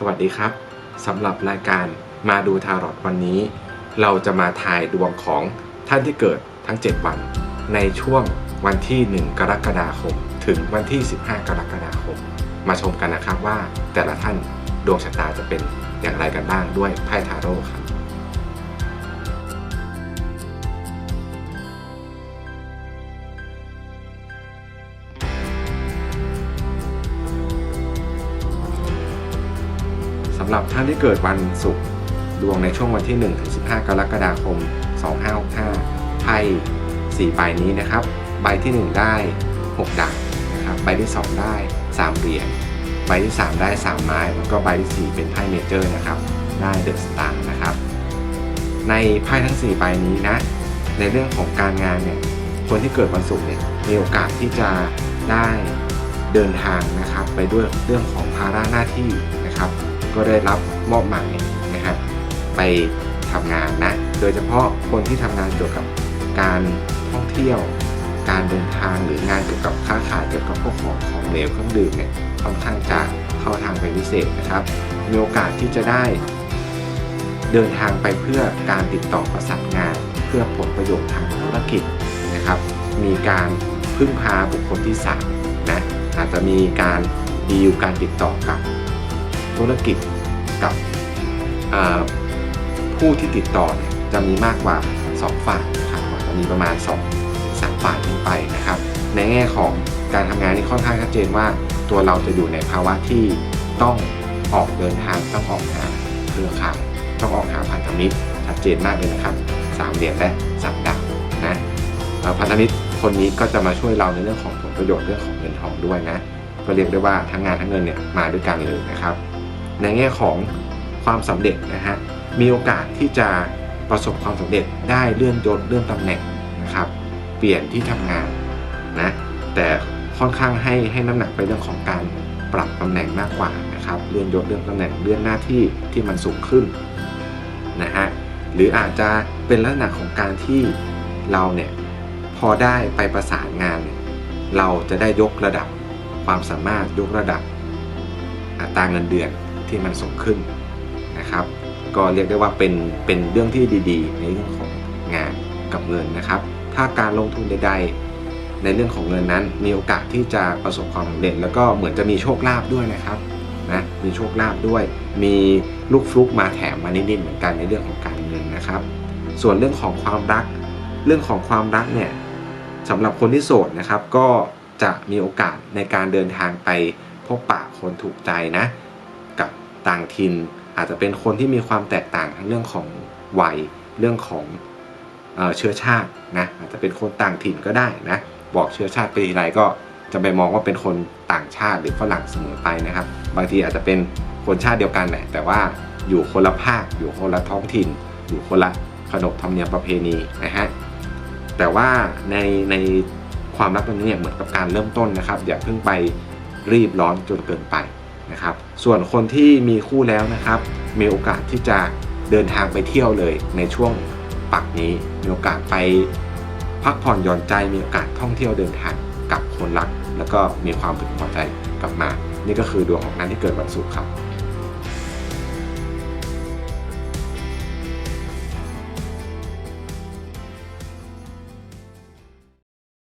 สวัสดีครับสำหรับรายการมาดูทารอตวันนี้ เราจะมาทายดวงของท่านที่เกิดทั้ง 7 วัน ในช่วงวันที่ 1 กรกฎาคม ถึงวันที่ 15 กรกฎาคม มาชมกันนะครับว่าแต่ละท่านดวงชะตาจะเป็นอย่างไรกันบ้างด้วยไพ่ทาโร่ครับ สำหรับท่านที่เกิดวันศุกร์ดวงในช่วงวันที่1ถึง15 กรกฎาคม 2565 ไพ่4ใบนี้นะครับ ใบที่ 1 ได้ 6ดาบนะครับใบที่ 2 ได้ 3 เหรียญใบที่ 3 ได้ 3 ไม้ แล้วก็ใบที่ 4 เป็นไพ่เมเจอร์นะครับ ได้เดอะสตาร์นะครับ ในไพ่ทั้ง 4 ใบนี้นะ ในเรื่องของการงานเนี่ย คนที่เกิดวันศุกร์เนี่ย มีโอกาสที่จะได้เดินทางนะครับ ไปด้วยเรื่องของภาระหน้าที่นะครับ ก็ได้รับมอบหมายนะครับไปทำงานนะ โดยเฉพาะคนที่ทำงานเกี่ยวกับการท่องเที่ยว การเดินทางหรืองานเกี่ยวกับค้าขายเกี่ยวกับพวกของของเหลวเครื่องดื่มเนี่ยค่อนข้างจะเข้าทางเป็นพิเศษนะครับ มีโอกาสที่จะได้ เดินทางไปเพื่อการติดต่อประสานงาน เพื่อผลประโยชน์ทางธุรกิจนะครับ มีการพึ่งพาบุคคลที่สามนะอาจจะมีการดีลการติดต่อกับ ธุรกิจกับผู้ที่ติดต่อเนี่ยจะมีมากกว่า 2 ฝ่ายนะครับจะมีประมาณ2ถึง3ฝ่ายขึ้นไปนะครับ ในแง่ของการทำงานนี่ค่อนข้างชัดเจนว่าตัวเราจะอยู่ในภาวะที่ต้องออกเดินทางต้องออกหาเครือข่ายต้องออกหาพันธมิตรชัดเจนมากเลยนะครับสามเหรียญและสามดาบนะพันธมิตรคนนี้ก็จะมาช่วยเราในเรื่องของผลประโยชน์เรื่องของเงินทองด้วยนะก็เรียกได้ว่าทั้งงานทั้งเงินเนี่ยมาด้วยกันเลยนะครับ ในแง่ของความสำเร็จนะฮะมีโอกาสที่จะประสบความสำเร็จได้เลื่อนยศเลื่อนตำแหน่งนะครับเปลี่ยนที่ทำงานนะแต่ค่อนข้างให้ให้น้ำหนักไปเรื่องของการปรับตำแหน่งมากกว่านะครับเลื่อนยศเลื่อนตำแหน่งเลื่อนหน้าที่ที่มันสูงขึ้นนะฮะหรืออาจจะเป็นลักษณะของการที่เราเนี่ยพอได้ไปประสานงานเนี่ยเราจะได้ยกระดับความสามารถยกระดับอัตราเงินเดือน ที่มันสูงขึ้นนะครับ ก็เรียกได้ว่าเป็นเป็นเรื่องที่ดีๆ ในเรื่องของงานกับเงินนะครับ ถ้าการลงทุนใด ๆ ในเรื่องของเงินนั้น มีโอกาสที่จะประสบความสำเร็จแล้วก็เหมือนจะมีโชคลาภด้วยนะครับนะมีโชคลาภด้วย มีลูกฟลุกมาแถมมานิดๆเหมือนกันในเรื่องของการเงินนะครับ ส่วนเรื่องของความรัก เรื่องของความรักเนี่ยสำหรับคนที่โสดนะครับก็จะมีโอกาสในการเดินทางไปพบปะคนถูกใจนะ ต่างถิ่นอาจจะเป็นคนที่มีความแตกต่างทั้งเรื่องของวัยเรื่องของเอเชื้อชาตินะอาจจะเป็นคนต่างถิ่นก็ได้นะบอกเชื้อชาติไปทีไรก็จะไปมองว่าเป็นคนต่างชาติหรือฝรั่งเสมอไปนะครับ บางทีอาจจะเป็นคนชาติเดียวกันแหละแต่ว่าอยู่คนละภาคอยู่คนละท้องถิ่น อยู่คนละขนบธรรมเนียมประเพณีนะฮะแต่ว่าในในความรักตรงนี้เนี่ยเหมือนกับการเริ่มต้นนะครับ อย่าเพิ่งไปรีบร้อนจนเกินไปนะครับ ส่วนคนที่มีคู่แล้วนะครับ มีโอกาสที่จะเดินทางไปเที่ยวเลยในช่วงปักนี้ มีโอกาสไปพักผ่อนหย่อนใจ มีโอกาสท่องเที่ยวเดินทางกับคนรัก แล้วก็มีความพึงพอใจกลับมา นี่ก็คือดวงของนั้นที่เกิดวันศุกร์ครับ